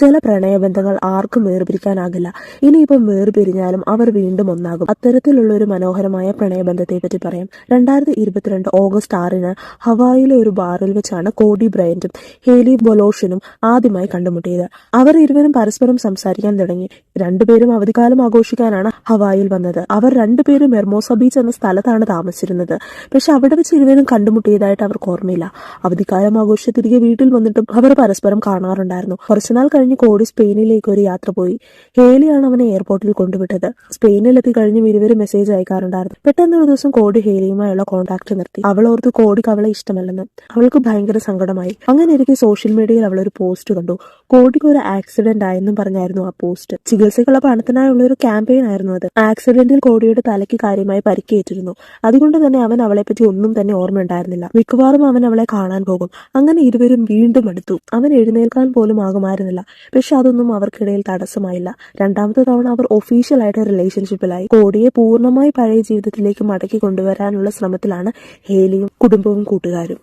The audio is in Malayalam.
ചില പ്രണയബന്ധങ്ങൾ ആർക്കും വേർപിരിക്കാനാകില്ല. ഇനിയിപ്പം വേർപിരിഞ്ഞാലും അവർ വീണ്ടും ഒന്നാകും. അത്തരത്തിലുള്ള ഒരു മനോഹരമായ പ്രണയബന്ധത്തെ പറ്റി പറയാം. രണ്ടായിരത്തി ഇരുപത്തിരണ്ട് ഓഗസ്റ്റ് ആറിന് ഹവായിലെ ഒരു ബാറിൽ വെച്ചാണ് കോഡി ബ്രയന്റും ഹേലി ബൊലോഷനും ആദ്യമായി കണ്ടുമുട്ടിയത്. അവർ ഇരുവരും പരസ്പരം സംസാരിക്കാൻ തുടങ്ങി. രണ്ടുപേരും അവധിക്കാലം ആഘോഷിക്കാനാണ് ഹവായിൽ വന്നത്. അവർ രണ്ടുപേരും മെർമോസ ബീച്ച് എന്ന സ്ഥലത്താണ് താമസിച്ചിരുന്നത്. പക്ഷെ അവിടെ വെച്ച് ഇരുവരും കണ്ടുമുട്ടിയതായിട്ട് അവർക്ക് ഓർമ്മയില്ല. അവധിക്കാലം ആഘോഷിച്ച് തിരികെ വീട്ടിൽ വന്നിട്ടും അവർ പരസ്പരം കാണാറുണ്ടായിരുന്നു. കുറച്ചുനാൾ കഴിഞ്ഞ് കോടി സ്പെയിനിലേക്ക് ഒരു യാത്ര പോയി. ഹേലിയാണ് അവനെ എയർപോർട്ടിൽ കൊണ്ടുവിട്ടത്. സ്പെയിനിലെത്തി കഴിഞ്ഞും ഇരുവരും മെസ്സേജ് അയക്കാറുണ്ടായിരുന്നു. പെട്ടെന്ന് ഒരു ദിവസം കോടി ഹേലിയുമായുള്ള കോൺടാക്ട് നിർത്തി. അവൾ ഓർത്ത് കോടിക്ക് അവളെ ഇഷ്ടമല്ലെന്ന്. അവൾക്ക് ഭയങ്കര സങ്കടമായി. അങ്ങനെ ഇരിക്കെ സോഷ്യൽ മീഡിയയിൽ അവൾ ഒരു പോസ്റ്റ് കണ്ടു. കോടിക്ക് ഒരു ആക്സിഡന്റ് ആയെന്നും പറഞ്ഞായിരുന്നു ആ പോസ്റ്റ് ചികിത്സക്കുള്ള പണത്തിനായുള്ള ഒരു ക്യാമ്പയിൻ ആയിരുന്നു അത്. ആക്സിഡന്റിൽ കോടിയുടെ തലയ്ക്ക് കാര്യമായി പരിക്കേറ്റിരുന്നു. അതുകൊണ്ട് തന്നെ അവൻ അവളെ പറ്റി ഒന്നും തന്നെ ഓർമ്മയുണ്ടായിരുന്നില്ല. മിക്കവാറും അവൻ അവളെ കാണാൻ പോകും. അങ്ങനെ ഇരുവരും വീണ്ടും അടുത്തു. അവൻ എഴുന്നേൽക്കാൻ പോലും ആകുമായിരുന്നില്ല. പക്ഷെ അതൊന്നും അവർക്കിടയിൽ തടസ്സമായില്ല. രണ്ടാമത്തെ തവണ അവർ ഒഫീഷ്യലായിട്ട് റിലേഷൻഷിപ്പിലായി കോടിയെ പൂർണമായി പഴയ ജീവിതത്തിലേക്ക് മടക്കി കൊണ്ടുവരാനുള്ള ശ്രമത്തിലാണ് ഹേലിയും കുടുംബവും കൂട്ടുകാരും.